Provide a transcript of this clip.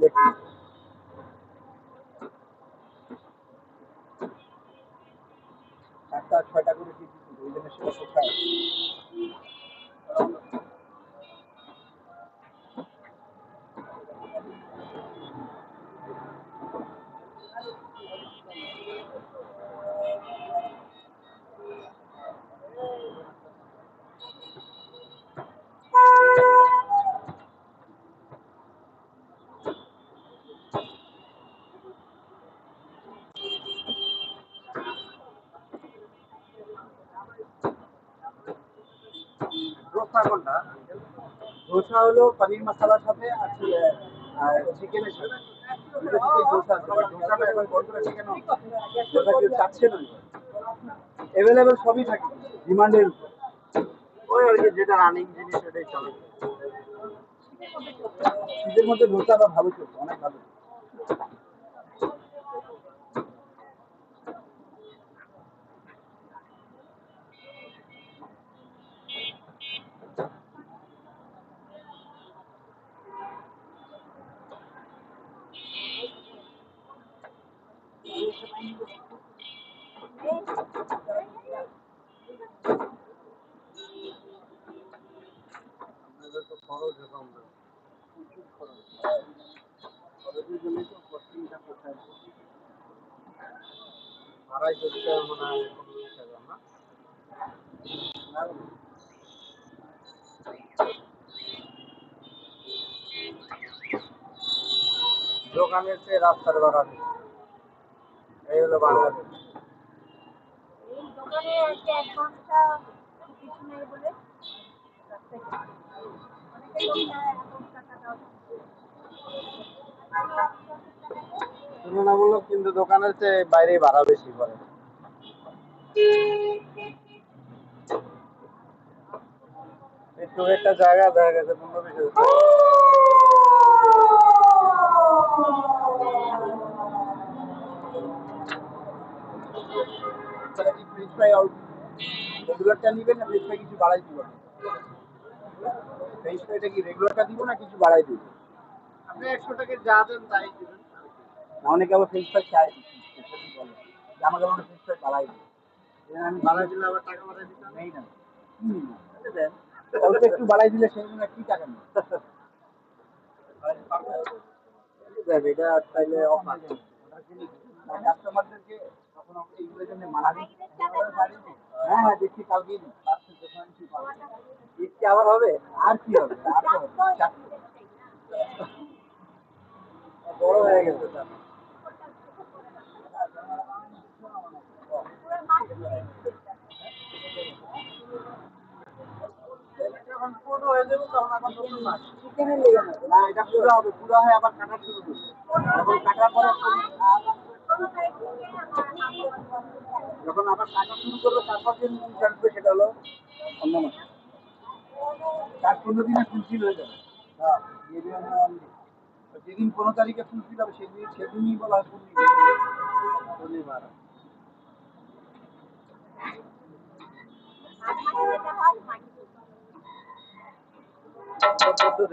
দেখি চারটা ছয়টা করে টিকিট ওই জন্য সেটা কোথায়? কোনটা ধোসা হলো পনির মশলার সাথে আর চিকেনের সাথে। দুটো থেকেই ধোসা ধোসাটা এখন বর্তমানে কেন ধোসা কেউ চাচ্ছে না। অ্যাভেলেবেল সবই থাকে ডিমান্ডের ওই আর কি যেটা রানিং জিনিস সেটাই চলে। শীতের মধ্যে ধোসাটা ভালো চলছে অনেক ভালো। হয় না দোকানের চেয়ে রাস্তার ভাড়া বেশি। তুলনামূলক কিন্তু দোকানের চেয়ে বাইরে ভাড়া বেশি পড়ে। একটু একটা জায়গা দেখা গেছে পনেরো বিশ ফ্রিজ ফ্রাই আউট রেগুলারটা নিবেন না ফ্রিজ ফ্রাই কিছু বাড়াই দিব ফ্রিজ ফ্রাইটা কি রেগুলারটা দিব না কিছু বাড়াই দিব আপনি একশো টাকা যা দেন তাই দিবেন অনেকে আবার ফ্রিজ ফ্রাই যে আমাকে মনে ফ্রিজ ফ্রাই বাড়াই দিবে আমি বাড়াই দিলে আবার টাকা বাড়াই দিতে নেই না দেন। অল্প একটু বাড়াই দিলে সেই জন্য কি টাকা নেই এটা তাইলে অফার কাস্টমারদেরকে এইগুলোর জন্য মানা দিই হ্যাঁ হ্যাঁ দেখছি কালকেই দিই পাঁচশো দোকানটি পাবো ঈদকে আবার হবে আর কি হবে? আর তো হবে বড় হয়ে গেছে যখন পুরো হয়ে যাবে তখন আবার নতুন মাছ চিকেনের লেগে না না এটা পুরো হবে পুরো হয়ে আবার কাটা শুরু করবে। কাটার পরে যখন আবার কাটা শুরু করবে তারপর যে জিনিস আসবে সেটা হলো অন্য মাছ তার পনেরো দিনে ফুলফিল হয়ে যাবে। হ্যাঁ যেদিন পনেরো তারিখে ফুলফিল হবে সেদিন সেদিনই বলা হয় পূর্ণিমা। পূর্ণিমা পদ্ধতির